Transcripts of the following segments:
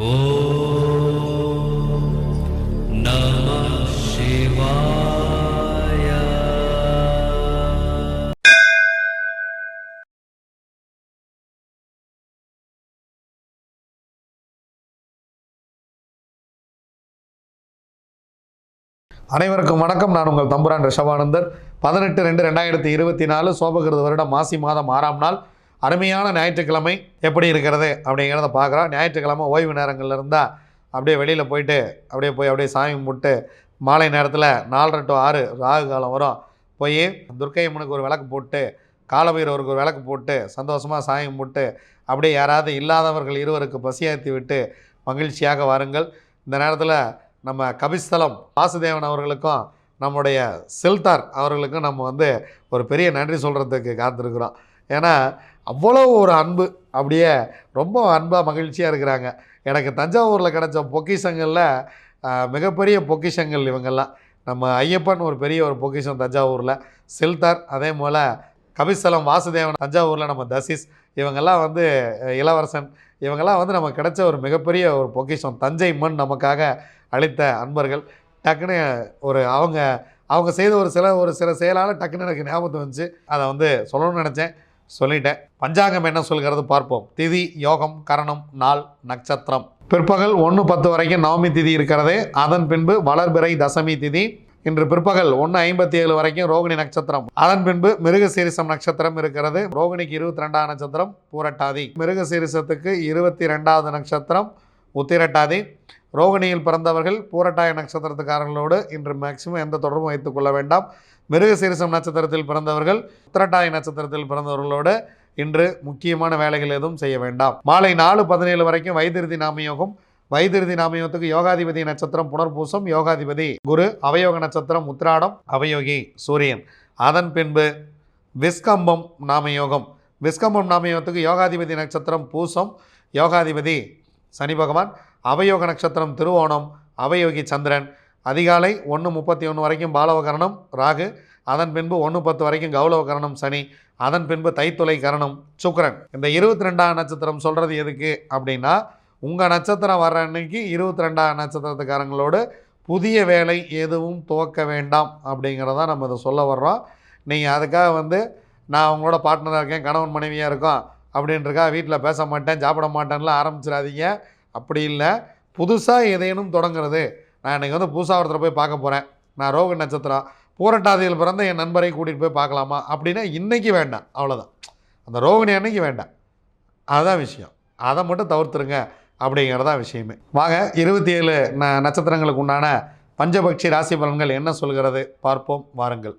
அனைவருக்கும் வணக்கம். நான் உங்கள் தம்புரான் ரிஷபானந்தர். பதினெட்டு ரெண்டு ரெண்டாயிரத்தி இருபத்தி நாலு சோபகிருத வருடம் மாசி மாதம் ஆறாம் நாள். அருமையான ஞாயிற்றுக்கிழமை எப்படி இருக்கிறது அப்படிங்கிறத பார்க்குறோம். ஞாயிற்றுக்கிழமை ஓய்வு நேரங்களில் இருந்தால் அப்படியே வெளியில் போயிட்டு அப்படியே போய் அப்படியே சாமி கும்பிட்டு மாலை நேரத்தில் நாலரை டு ஆறு ராகு காலம் வரும். போய் துர்க்கை அம்மனுக்கு ஒரு விளக்கு போட்டு காலபைரவருக்கு ஒரு விளக்கு போட்டு சந்தோஷமாக சாமி கும்பிட்டு அப்படியே யாராவது இல்லாதவர்கள் இருவருக்கு பசியாற்றி விட்டு மகிழ்ச்சியாக வாருங்கள். இந்த நேரத்தில் நம்ம கபிஸ்தலம் வாசுதேவன் அவர்களுக்கும் நம்முடைய சில்தார் அவர்களுக்கும் நம்ம வந்து ஒரு பெரிய நன்றி சொல்கிறதுக்கு காத்திருக்கிறோம். ஏன்னா அவ்வளோ ஒரு அன்பு. அப்படியே ரொம்ப அன்பாக மகிழ்ச்சியாக இருக்கிறாங்க. எனக்கு தஞ்சாவூரில் கிடைச்ச பொக்கிஷங்களில் மிகப்பெரிய பொக்கிஷங்கள் இவங்கெல்லாம். நம்ம ஐயப்பன் ஒரு பெரிய ஒரு பொக்கிஷம் தஞ்சாவூரில். சில்தார் அதே போல் கபிஸ்தலம் வாசுதேவன் தஞ்சாவூரில் நம்ம தசிஸ் இவங்கெல்லாம் வந்து இளவரசன். இவங்கெல்லாம் வந்து நமக்கு கிடைச்ச ஒரு மிகப்பெரிய ஒரு பொக்கிஷம். தஞ்சை மண் நமக்காக அளித்த அன்பர்கள். டக்குன்னு ஒரு அவங்க அவங்க செய்த ஒரு சில ஒரு சில செயலால் டக்குன்னு எனக்கு ஞாபகத்தை வந்துச்சு. அதை வந்து சொல்லணும்னு நினச்சேன். சொல்லிட்டேன். பஞ்சாங்கம் என்ன சொல்கிறது பார்ப்போம். திதி யோகம் கரணம் நாள் நட்சத்திரம். பிற்பகல் ஒன்று பத்து வரைக்கும் நவமி திதி இருக்கிறது. அதன் பின்பு வளர்பிறை தசமி திதி. இன்று பிற்பகல் ஒன்று ஐம்பத்தி ஏழு வரைக்கும் ரோகிணி நட்சத்திரம். அதன் பின்பு மிருகசீரிசம் நட்சத்திரம் இருக்கிறது. ரோகிணிக்கு இருபத்தி ரெண்டாவது நட்சத்திரம் பூரட்டாதி. மிருகசீரிசத்துக்கு இருபத்தி ரெண்டாவது நட்சத்திரம் உத்திரட்டாதி. ரோகிணியில் பிறந்தவர்கள் பூரட்டாய நட்சத்திரத்துக்காரர்களோடு இன்று மேக்சிமம் எந்த தொடர்பும் வைத்துக் கொள்ள வேண்டாம். மிருகசீரிசம் நட்சத்திரத்தில் பிறந்தவர்கள் உத்திரட்டாய நட்சத்திரத்தில் பிறந்தவர்களோடு இன்று முக்கியமான வேலைகள் எதுவும் செய்ய வேண்டாம். மாலை நாலு பதினேழு வரைக்கும் வைத்திருதி நாமயோகம். வைத்திருதி நாமயோகத்துக்கு யோகாதிபதி நட்சத்திரம் புனர்பூசம். யோகாதிபதி குரு அவயோக நட்சத்திரம் உத்திராடம் அவயோகி சூரியன். அதன் பின்பு விஸ்கம்பம் நாமயோகம். விஸ்கம்பம் நாமயோகத்துக்கு யோகாதிபதி நட்சத்திரம் பூசம். யோகாதிபதி சனி பகவான். அவயோக நட்சத்திரம் திருவோணம் அவயோகி சந்திரன். அதிகாலை ஒன்று முப்பத்தி ஒன்று வரைக்கும் பாலவகரணம் ராகு. அதன் பின்பு ஒன்று பத்து வரைக்கும் கௌலவகரணம் சனி. அதன் பின்பு தைத்துளை கரணம் சுக்கரன். இந்த இருபத்தி ரெண்டாம் நட்சத்திரம் சொல்கிறது எதுக்கு அப்படின்னா உங்கள் நட்சத்திரம் வர்ற அன்னைக்கு இருபத்தி ரெண்டாம் நட்சத்திரத்துக்காரங்களோடு புதிய வேலை எதுவும் துவக்க வேண்டாம் அப்படிங்கிறதா நம்ம இதை சொல்ல வர்றோம். நீங்கள் அதுக்காக வந்து நான் அவங்களோட பார்ட்னராக இருக்கேன் கணவன் மனைவியாக இருக்கோம் அப்படின்றக்கா வீட்டில் பேச மாட்டேன் சாப்பிட மாட்டேன்லாம் ஆரம்பிச்சிடாதீங்க. அப்படி இல்லை புதுசாக எதையேனும் தொடங்குறது. நான் இன்றைக்கி வந்து புதுசாக ஒருத்தரை போய் பார்க்க போகிறேன் நான் ரோக நட்சத்திரம் பூரட்டாதியில் பிறந்த என் நண்பரை கூட்டிகிட்டு போய் பார்க்கலாமா அப்படின்னா இன்றைக்கி வேண்டாம் அவ்வளோதான் அந்த ரோகிணி அன்னைக்கு வேண்டாம். அதுதான் விஷயம். அதை மட்டும் தவிர்த்துருங்க அப்படிங்கிறதான் விஷயமே. வாங்க இருபத்தி ஏழு ந நட்சத்திரங்களுக்கு உண்டான பஞ்சபக்ஷி ராசி பலன்கள் என்ன சொல்கிறது? பார்ப்போம் வாருங்கள்.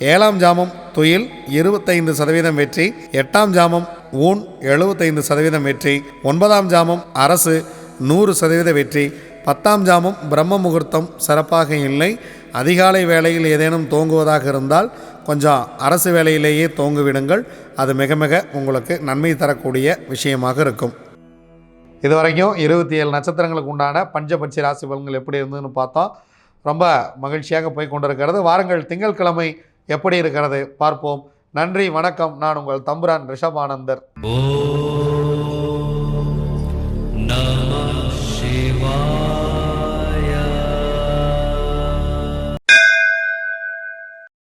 ஏழாம் ஜாமம் துயில் இருபத்தைந்து சதவீதம் வெற்றி எட்டாம் ஜாமம் ஊன் எழுபத்தைந்து சதவீதம் வெற்றி ஒன்பதாம் ஜாமம் அரசு நூறு சதவீத வெற்றி பத்தாம் ஜாமம் பிரம்ம முகூர்த்தம் சிறப்பாக இல்லை. அதிகாலை வேளையில் ஏதேனும் தோங்குவதாக இருந்தால் கொஞ்சம் அரசு வேலையிலேயே தோங்குவிடுங்கள். அது மிக மிக உங்களுக்கு நன்மை தரக்கூடிய விஷயமாக இருக்கும். இது வரைக்கும் இருபத்தி ஏழு நட்சத்திரங்களுக்கு உண்டான பஞ்சபட்சி ராசி பலன்கள் எப்படி இருந்ததுன்னு பார்த்தோம் ரொம்ப மகிழ்ச்சியாக போய் கொண்டிருக்கிறது. வாருங்கள் திங்கட்கிழமை எப்படி இருக்கிறது பார்ப்போம். நன்றி வணக்கம். நான் உங்கள் தம்புரான் ரிஷபானந்தர். ஓம்